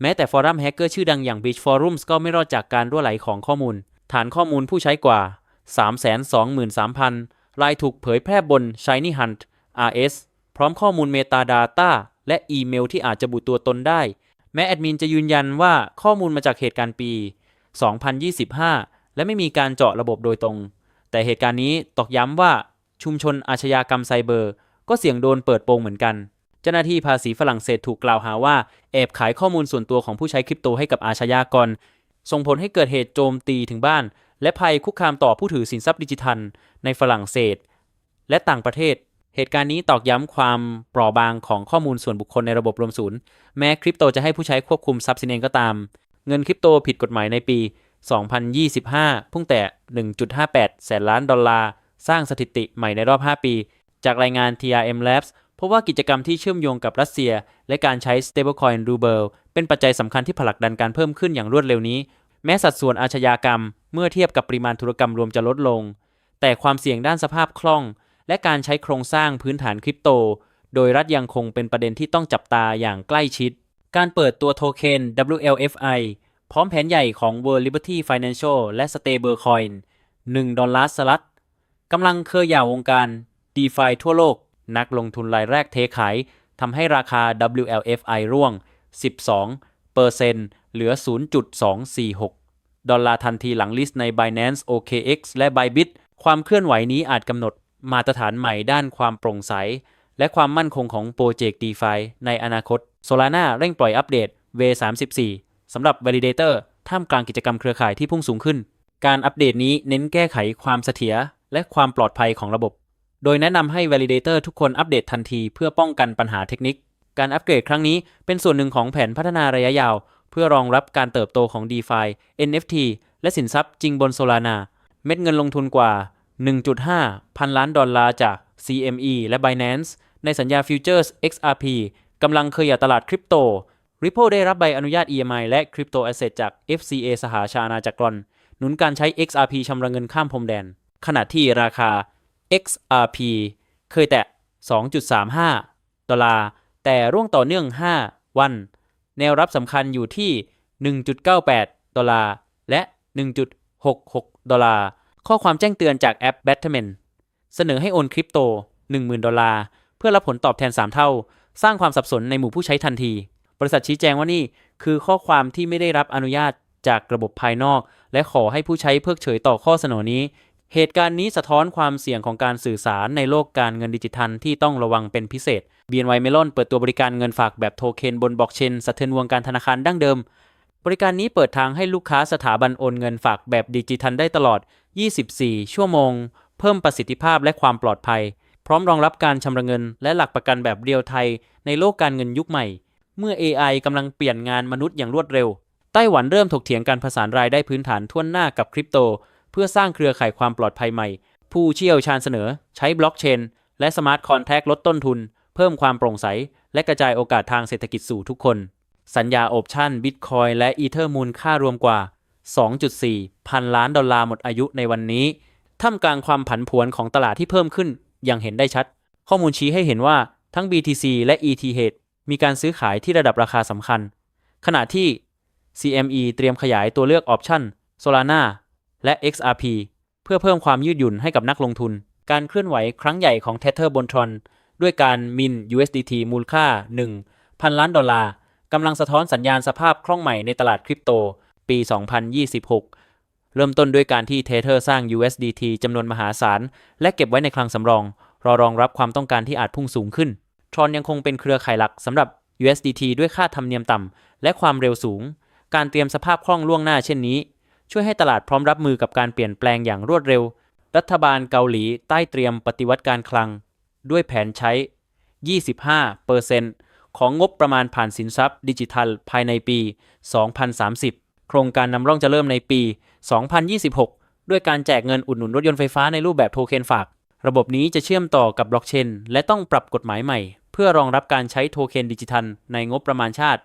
แม้แต่ฟอรัมแฮกเกอร์ชื่อดังอย่าง Beach Forums ก็ไม่รอดจากการรั่วไหลของข้อมูล ฐานข้อมูลผู้ใช้กว่า 323,000รายถูกเผยแพร่บน Shiny Hunt RS พร้อมข้อมูล Metadata และอีเมลที่อาจจะบุตัวตนได้ แม้แอดมินจะยืนยันว่าข้อมูลมาจากเหตุการณ์ปี 2025 และไม่มีการเจาะระบบโดยตรง แต่เหตุการณ์นี้ตอกย้ำว่าชุมชนอาชญากรรมไซเบอร์ ก็เสี่ยงโดนเปิดโปงเหมือนกัน จ้าหน้าที่ภาษีฝรั่งเศสถูกกล่าวหาว่าแอบขายข้อมูลส่วนตัวของผู้ใช้คริปโตให้กับอาชญากร ส่งผลให้เกิดเหตุโจมตีถึงบ้าน และภัยคุกคามต่อผู้ถือสินทรัพย์ดิจิทัล ในฝรั่งเศส และต่างประเทศ เหตุการณ์นี้ตอกย้ำความเปราะบางของข้อมูลส่วนบุคคลในระบบรวมศูนย์ แม้คริปโตจะให้ผู้ใช้ควบคุมทรัพย์สินเองก็ตาม เงินคริปโตผิดกฎหมายในปี 2025 พุ่งแต่ 1.58 แสนล้านดอลลาร์ สร้างสถิติใหม่ในรอบ 5 ปี จากรายงาน TRM Labs พบว่ากิจกรรมที่เชื่อมโยงกับรัสเซีย และการใช้ stablecoin ruble เป็นปัจจัยสำคัญที่ผลักดันการเพิ่มขึ้นอย่างรวดเร็วนี้ แม้สัดส่วนอาชญากรรม เมื่อเทียบกับปริมาณธุรกรรมรวมจะลดลง แต่ความเสี่ยงด้านสภาพคล่อง และการใช้โครงสร้างพื้นฐานคริปโต โดยรัฐยังคงเป็นประเด็นที่ต้องจับตาอย่างใกล้ชิด การเปิดตัวโทเค็น WLFI พร้อมแผนใหญ่ของ World Liberty Financial และ Stablecoin 1 ดอลลาร์สลัดกำลังเคยย่าวงการ DeFi ทั่วโลก นักลงทุนรายแรกเทขายทำให้ราคา WLFI ร่วง 12 เปอร์เซ็นต์เหลือ 0.246 ดอลลาร์ทันทีหลังลิสต์ใน Binance OKX และ Bybit ความเคลื่อนไหวนี้อาจกำหนดมาตรฐานใหม่ด้านความโปร่งใส และความมั่นคงของโปรเจกต์ DeFi ในอนาคต Solana เร่งปล่อยอัปเดต V34 สำหรับ Validator ท่ามกลางกิจกรรมเครือข่ายที่พุ่งสูงขึ้น การอัปเดตนี้เน้นแก้ไขความเสถียรและความปลอดภัยของระบบ โดยแนะนำให้ Validator ทุกคนอัปเดตทันทีเพื่อป้องกันปัญหาเทคนิค การอัปเกรดครั้งนี้เป็นส่วนหนึ่งของแผนพัฒนาระยะยาว เพื่อรองรับการเติบโตของ DeFi NFT และสินทรัพย์จริงบน Solana เม็ดเงินลงทุนกว่า 1.5 พันล้านดอลลาร์จาก CME และ Binance ในสัญญา Futures XRP กำลังเคยหย่าตลาดคริปโต Ripple ได้รับใบอนุญาต EMI และ Crypto Asset จาก FCA สหาชาอาณาจักรกรหนุนการใช้ XRP ชำระเงินข้ามพรมแดน ขณะที่ราคา XRP เคยแตะ 2.35 ดอลลาร์ แต่ร่วงต่อเนื่อง 5 วัน แนวรับสำคัญอยู่ที่ 1.98 ดอลลาร์ และ 1.66 ดอลลาร์ ข้อความแจ้งเตือนจากแอป b a t t e m e n เสนอให้โอนคริปโต 10,000 ดอลลาร์ เพื่อรับผลตอบแทน 3 เท่า สร้างความสับสนในหมู่ผู้ใช้ทันที บริษัทชี้แจงว่านี่คือข้อความที่ไม่ได้รับอนุญาตจากระบบภายนอก และขอให้ผู้ใช้เพิกเฉยต่อข้อเสนอนี้ เหตุการณ์นี้สะท้อนความเสี่ยงของการสื่อสารในโลกการเงินดิจิทัลที่ต้องระวังเป็นพิเศษ BNY Mellon เปิดตัวบริการเงินฝากแบบโทเค็นบนบล็อกเชนสะเทือนวงการธนาคารดั้งเดิม บริการนี้เปิดทางให้ลูกค้าสถาบันโอนเงินฝากแบบดิจิทัลได้ตลอด 24 ชั่วโมง เพิ่มประสิทธิภาพและความปลอดภัย พร้อมรองรับการชำระเงิน และหลักประกันแบบเรียลไทยในโลกการเงินยุคใหม่ เมื่อ AI กำลังเปลี่ยนงานมนุษย์อย่างรวดเร็ว ไต้หวันเริ่มถกเถียงการผสานรายได้พื้นฐานท่วนหน้ากับคริปโต พื่อสร้างเครือข่ายความปลอดภัยใหม่ ผู้เชี่ยวชาญเสนอ ใช้บล็อกเชน และสมาร์ทคอนแทคลดต้นทุน เพิ่มความโปร่งใส และกระจายโอกาสทางเศรษฐกิจสู่ทุกคน สัญญาออปชั่นบิตคอยและอีเทอร์มูลค่ารวมกว่า 2.4 พันล้านดอลลาร์หมดอายุในวันนี้ ท่ามกลางความผันผวนของตลาดที่เพิ่มขึ้น อย่างเห็นได้ชัด ข้อมูลชี้ให้เห็นว่าทั้ง BTC และ ETH มีการซื้อขายที่ระดับราคาสำคัญ ขณะที่ CME เตรียมขยายตัวเลือกออปชั่น Solana และ XRP เพื่อเพิ่มความยืดหยุ่นให้กับนักลงทุน การเคลื่อนไหวครั้งใหญ่ของ Tether บน Tron ด้วยการมิน USDT มูลค่า 1,000 ล้านดอลลาร์กำลังสะท้อนสัญญาณสภาพคล่องใหม่ในตลาดคริปโต ปี 2026 เริ่มต้นด้วยการที่ Tether สร้าง USDT จำนวนมหาศาล และเก็บไว้ในคลังสำรอง รอรองรับความต้องการที่อาจพุ่งสูงขึ้น Tron ยังคงเป็นเครือข่ายหลักสำหรับ USDT ด้วยค่าธรรมเนียมต่ำและความเร็วสูง การเตรียมสภาพคล่องล่วงหน้าเช่นนี้ ช่วยให้ตลาดพร้อมรับมือกับการเปลี่ยนแปลงอย่างรวดเร็ว รัฐบาลเกาหลีใต้เตรียมปฏิวัติการคลัง ด้วยแผนใช้ 25%ของงบประมาณผ่านสินทรัพย์ดิจิทัลภายในปี 2030 โครงการนำร่องจะเริ่มในปี 2026 ด้วยการแจกเงินอุดหนุนรถยนต์ไฟฟ้าในรูปแบบโทเค็นฝาก ระบบนี้จะเชื่อมต่อกับบล็อกเชนและต้องปรับกฎหมายใหม่ เพื่อรองรับการใช้โทเค็นดิจิทัลในงบประมาณชาติ